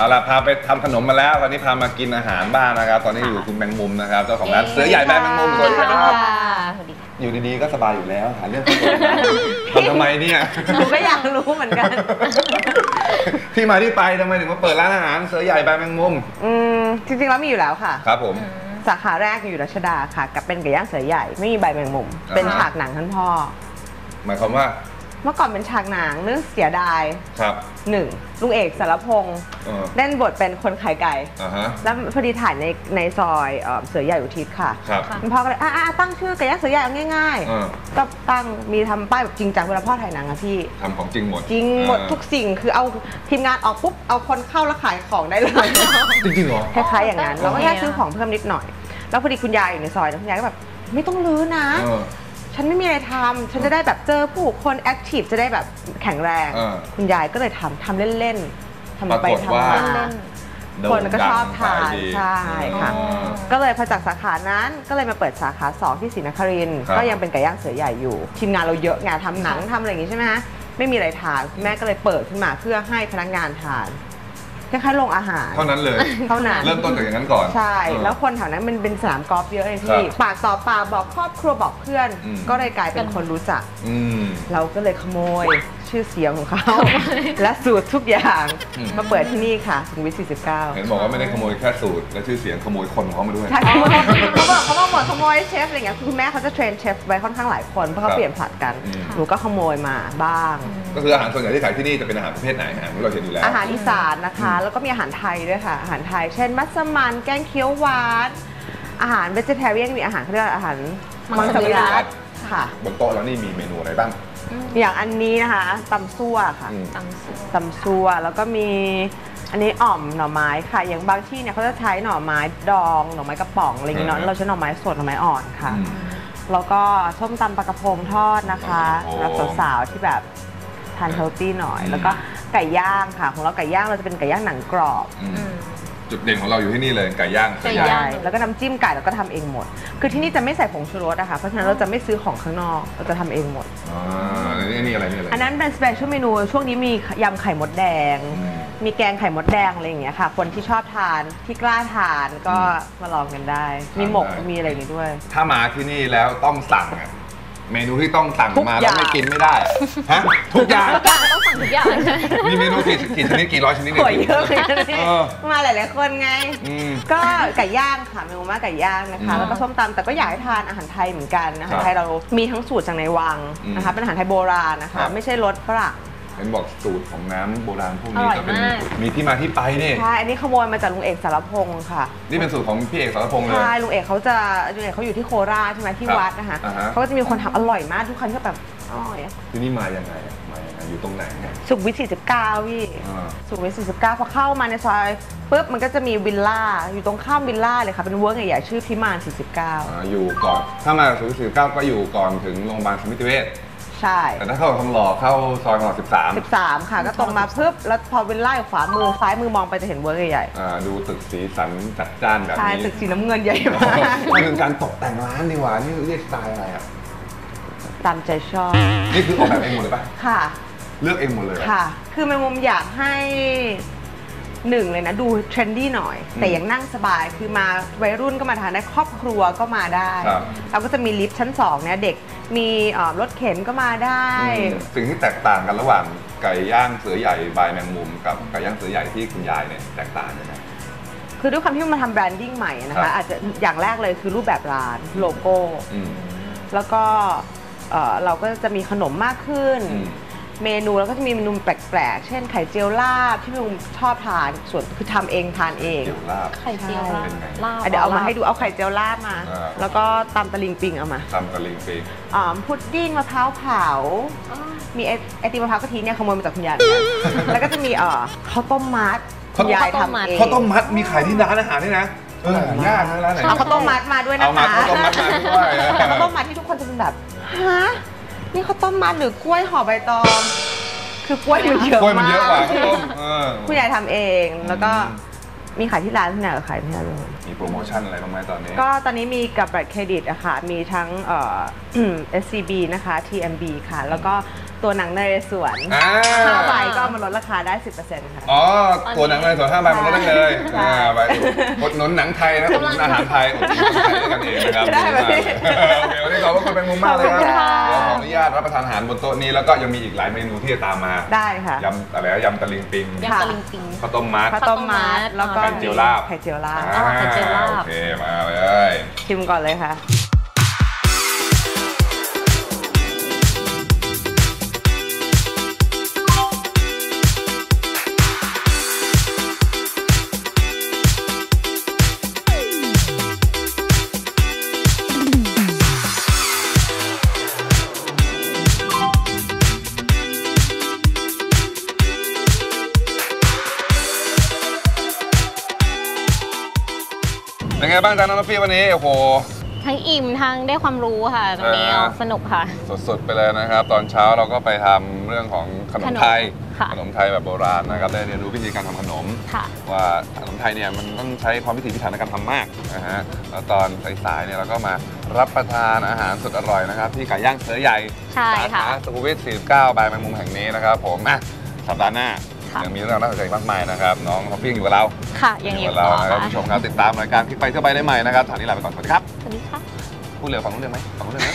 เอาล่ะพาไปทำขนมมาแล้วตอนนี้พามากินอาหารบ้างนะครับ ตอนนี้อยู่คุณแมงมุมนะครับเจ้าของร้านเสือใหญ่แบรนด์แมงมุมสวัสดีครับสวัสดีค่ะอยู่ดีๆก็สบายอยู่แล้วหาเรื่องทำทำไมเนี่ยหนูก็อยากรู้เหมือนกัน ที่มาที่ไปทำไมถึงมาเปิดร้านอาหารเสือใหญ่แบรนด์แมงมุมอืมจริงๆแล้วมีอยู่แล้วค่ะ ครับผม สาขาแรกอยู่รัชดาค่ะ กับเป็นไก่ย่างเสือใหญ่ไม่มีใบแมงมุมอ่าฮะเป็นฉากหนังท่านพ่อหมายความว่า เมื่อก่อนเป็นฉากหนังเรื่องเสียดายครับหนึ่งลุงเอกสารพงษ์เออเล่นบทเป็นคนขายไก่ อ่าฮะแล้วพอดีถ่ายในในซอยเอ่อเสือใหญ่อุทิศค่ะครับคุณพ่อก็เลยอะอะตั้งชื่อไก่ย่างเสือใหญ่เอาง่าย เออๆ ก็ตั้งมีทำป้ายแบบจริงจังเวลาพ่อถ่ายหนังอะพี่ ทำของจริงหมดจริงหมดเออทุกสิ่งคือเอาทีมงานออกปุ๊บเอาคนเข้าแล้วขายของได้เลย จริงๆเหรอ คล้ายๆอย่างนั้นอ๋อเราก็แค่ซื้อของเพิ่มนิดหน่อย แล้วพอดีคุณยายอยู่ในซอยแล้วคุณยายก็แบบไม่ต้องรื้อนะ เออ ฉันไม่มีอะไรทำฉันจะได้แบบเจอผู้คนแอคทีฟจะได้แบบแข็งแรง เออคุณยายก็เลยทำทำเล่นๆทำไปปรากฏทำว่า มาเล่นคนก็ชอบทานโด่งดังขยดีใช่ค่ะอ๋อก็เลยพอจากสาขานั้นก็เลยมาเปิดสาขา 2 ที่ศรีนครินทร์ครับ ก็ยังเป็นไก่ย่างเสือใหญ่อยู่ ทีมงานเราเยอะไงทำหนังทำอะไรอย่างงี้ใช่ไหมฮะไม่มีอะไรทานคุณแม่ก็เลยเปิดขึ้นมาเพื่อให้พนักงานทาน คล้ายๆโรงอาหาร เท่านั้นเลย เท่านั้น เริ่มต้นจากอย่างนั้นก่อน ใช่ เออ แล้วคนแถวนั้นมันเป็นสนามกอล์ฟเยอะเลยพี่ครับปากต่อปากบอกครอบครัวบอกเพื่อน อืม ก็เลยกลายเป็นคนรู้จัก อืม เราก็เลยขโมย ชื่อเสียงของเขา และสูตรทุกอย่างอืม มาเปิดที่นี่ค่ะสุขุมวิท49เห็นบอกว่าไม่ได้ขโมยแค่สูตรและชื่อเสียงขโมยคนของเขามาด้วย ใช่เขาบอกเขาบอกหมดขโมยเชฟอะไรเงี้ยคือคุณแม่เขาจะเทรนเชฟไว้ค่อนข้างหลายคนเพราะเขาครับเปลี่ยนผลัดกัน อืม หนูก็ขโมยมาบ้าง ก็คืออาหารส่วนใหญ่ที่ขายที่นี่จะเป็นอาหารประเภทไหนอาหารที่เราเห็นอยู่แล้ว อาหารอีสานนะคะ แล้วก็มีอาหารไทยด้วยค่ะ อาหารไทย เช่น มัสมั่นแกงเขียวหวาน อาหารเวจิเทเรียนมีอาหารเขาเรียกว่าอาหารมังสวิรัติค่ะ บนโต๊ะแล้วนี่มีเมนูอะไรบ้าง อย่างอันนี้นะคะตำซั่วค่ะอืม ตำซุปตำซั่วแล้วก็มีอันนี้อ่อมหน่อไม้ค่ะ อย่างบางที่เนี่ยเขาจะใช้หน่อไม้ดองหน่อไม้กระป๋องอะไรอย่างเงี้ยเนาะอ่าเราใช้หน่อไม้สดหน่อไม้อ่อนค่ะ อืม แล้วก็ส้มตำปลากระพงทอดนะคะโอ้สำหรับสาวๆที่แบบทานเฮลตี้หน่อย อืม แล้วก็ไก่ย่างค่ะ ของเราไก่ย่างเราจะเป็นไก่ย่างหนังกรอบ อืม อืม จุดเด่นของเราอยู่ที่นี่เลยไก่ย่างไก่ใหญ่ย่าง ใช่แล้วก็น้ำจิ้มไก่เราก็ทำเองหมด คือที่นี่จะไม่ใส่ผงชูรสอะค่ะ เพราะฉะนั้นเราจะไม่ซื้อของข้างนอก เราจะทำเองหมด อ่าอันนี้อันนี้อะไรนี่อะไร อันนั้นเป็นสเปเชียลเมนู ช่วงนี้มียำไข่มดแดง อืม มีแกงไข่มดแดงอะไรอย่างเงี้ยค่ะ คนที่ชอบทานที่กล้าทานก็มาลองกันได้ มีหมกทานได้มีอะไรอย่างงี้ด้วย ถ้ามาที่นี่แล้วต้องสั่งอะเมนูที่ต้องสั่งทุกมาอแล้วย่างไม่กินไม่ได้อะฮะทุกอย่างทุกอย่างต้อง สั่งทุกอย่าง มีเมนูกี่กี่ชนิดกี่ร้อยชนิดเนี่หัวเยอะเลยนะเออ มาหลาย ๆ คนไง อืม ก็ไก่ย่างค่ะเมนูมาไก่ย่างนะคะ อืมแล้วก็ส้มตำแต่ก็อยากให้ทานอาหารไทยเหมือนกันอาครัหารบไทยเรามีทั้งสูตรจากในวังอืมนะคะเป็นอาหารไทยโบราณนะครัคะ บ ไม่ใช่รสฝรั่งเห็นบอกสูตรของน้ำโบราณพวกนี้อร่อยก็เป็นมาก มีที่มาที่ไปนี่ใช่อันนี้ขโมยมาจากลุงเอกสารพงศ์ค่ะนี่เป็นสูตรของพี่เอกสรพงษ์เลย ใช่ลุงเอกเขาจะลุงเอกเขาอยู่ที่โคราชใช่ไหมที่ครับวัดนะคะอ่าฮะ เขาก็จะมีคนทำอร่อยมากทุกคนก็แบบอร่อยอะ ที่นี่มายังไงอะมายังไง อยู่ตรงไหนเนี่ย สุขวิท49พี่อ่า สุขุมวิท49พอเข้ามาในซอยปุ๊บมันก็จะมีวิลล่าอยู่ตรงข้ามวิลล่าเลยค่ะ เป็นเวิร์กใหญ่ๆชื่อพิมาน อ่าอยู่ก่อน ถ้ามาศูนย์สี่เก้าก็อยู่ก่อนถึงโรงพยาบาลสมิติเวช49 ใช่ แต่ถ้าเข้าทองหล่อเข้าซอยทองหล่อสิบสาม13 ค่ะ ก็ตรงมาปุ๊บแล้วพอวิลล่าอยู่ขวามือซ้ายมือมองไปจะเห็นเวิร์กใหญ่อ่าดูตึกสีสันจัดจ้านแบบๆใช่นี้ตึกสีน้ำเงินใหญ่มาก นี่คือการตกแต่งร้านดีกว่า นี่เรียกสไตล์อะไรอะ ตามใจชอบ นี่คือออกแบบเองหมดเลยปะค่ะ เลือกเองหมดเลยเหรอค่ะ คือแมงมุมอยากให้หนึ่งเลยนะ ดูเทรนดี้หน่อย แต่อืมยังนั่งสบายคือมาวัยรุ่นก็มาทานได้ครอบครัวก็มาได้ครับเราก็จะมีลิฟต์ชั้นสองเนี่ยเด็กมีเอ่อรถเข็นก็มาได้ อืมสิ่งที่แตกต่างกันระหว่างไก่ย่างเสือใหญ่บายแมงมุมกับไก่ย่างเสือใหญ่ที่คุณยายเนี่ยแตกต่างกันไหมคือด้วยความที่มันมาทำแบรนดิ้งใหม่นะครัคะบ อาจจะอย่างแรกเลยคือรูปแบบร้านโลโก้ อืม แล้วก็เอ่อเราก็จะมีขนมมากขึ้น อืม เมนูแล้วก็จะมีเมนูแปลกๆ เช่นไข่เจียวลาบที่ลุงชอบทานส่วนคือทำเองทานเองเดี๋ยวลาบ ไข่เจียวลาบเป็นไง ลาบอะเดี๋ยวเอามาให้ดูเอาไข่เจียวลาบมา อ่า แล้วก็ตำตะลิงปิงเอามาทำกะลิงปีอ่าพุดดิ้งมะพร้าวเผา อ๋อมีไอไอติมมะพร้าวกะทิเนี่ยขโมยมาจากคุณยายเหมือนกันแล้วก็จะมีเอ่อข้าวต้มมัดคุณยายทำเองข้าวต้มมัดมีขายที่ร้านอาหารด้วยนะเออหายากนะร้านไหนเอาข้าวต้มมัดมาด้วยนะเอามาคะข้าวต้มมัดมาด้วยแต่ข้าวต้มมัดที่ทุกคนจะเป็นแบบฮะ นี่ข้าวต้มมัดหรือกล้วยห่อใบตอง คือกล้วยมันเยอะกล้วยมันมากเยอะกว่าข้าวต้มเออ คุณยายทำเองแล้วก็อืมมีขายที่ร้านที่ไหนก็ขายที่นั่นเลย มีโปรโมชั่นอะไรบ้างไหมตอนนี้ ก็ตอนนี้มีกับบัตรเครดิตอะค่ะ มีทั้งเอ่อ SCB นะคะ TMB ค่ะ แล้วก็ ตัวหนังนเรศวรอ่าห้าใบก็เอามาลดราคาได้ 10%ค่ะ อ๋อ ตัวหนังเลยส่วนห้าใบมันก็ได้เลยใช่ อ่าใบอดหนุนหนังไทยนะอุดหนุนอาหารไทยอุดหนุนคนไทยด้วยกันเองนะครับได้ไหมดีมากโอเควันนี้ขอบพระคุณเป็นมุมมากเลยขอบคุณครับค่ะ เดี๋ยวขออนุญาตรับประทานอาหารบนโต๊ะนี้แล้วก็ยังมีอีกหลายเมนูที่จะตามมาได้ค่ะ ยำอะไรนะยำตะลิงปิงยำตะลิงปิง ข้าวต้มมัด ข้าวต้มมัดแล้วก็ไข่เจียวลาบ ไข่เจียวลาบอ่าไข่เจียวลาบ โอเคมาเลยชิมก่อนเลยค่ะ ไงบ้างจ๊ะน้องนฟี่วันนี้ โอ้โห ทั้งอิ่มทั้งได้ความรู้ค่ะตรงนี้เออสนุกค่ะ สดๆไปเลยนะครับ ตอนเช้าเราก็ไปทำเรื่องของขนมไทย ค่ะ ขนมไทยแบบโบราณนะครับ ได้เรียนรู้วิธีการทำขนม ค่ะ ว่าขนมไทยเนี่ยมันต้องใช้ความพิถีพิถันในการทำมากนะฮะแล้วตอนสายๆเนี่ยเราก็มารับประทานอาหารสุดอร่อยนะครับ ที่ไก่ย่างเสือใหญ่ใช่สาค่ะขาสุขุมวิท49 บายแมงมุมแห่งนี้นะครับผมอะสัปดาห์หน้า ค่ะยังมีเรื่องน่าสนใจมากมายนะครับน้องท็อปปิ้งอยู่กับเราค่ะยังอยู่กับต่เราอนะครับค่ะผู้ชมครับติดตามรายการคลิกไปเที่ยวไปได้ใหม่นะครับฐานนี้ลาไปก่อนสวัสดีครับสวัสดีค่ะพูดเร็วฟังรู้เรื่องไหมฟังรู้เรื่องไหม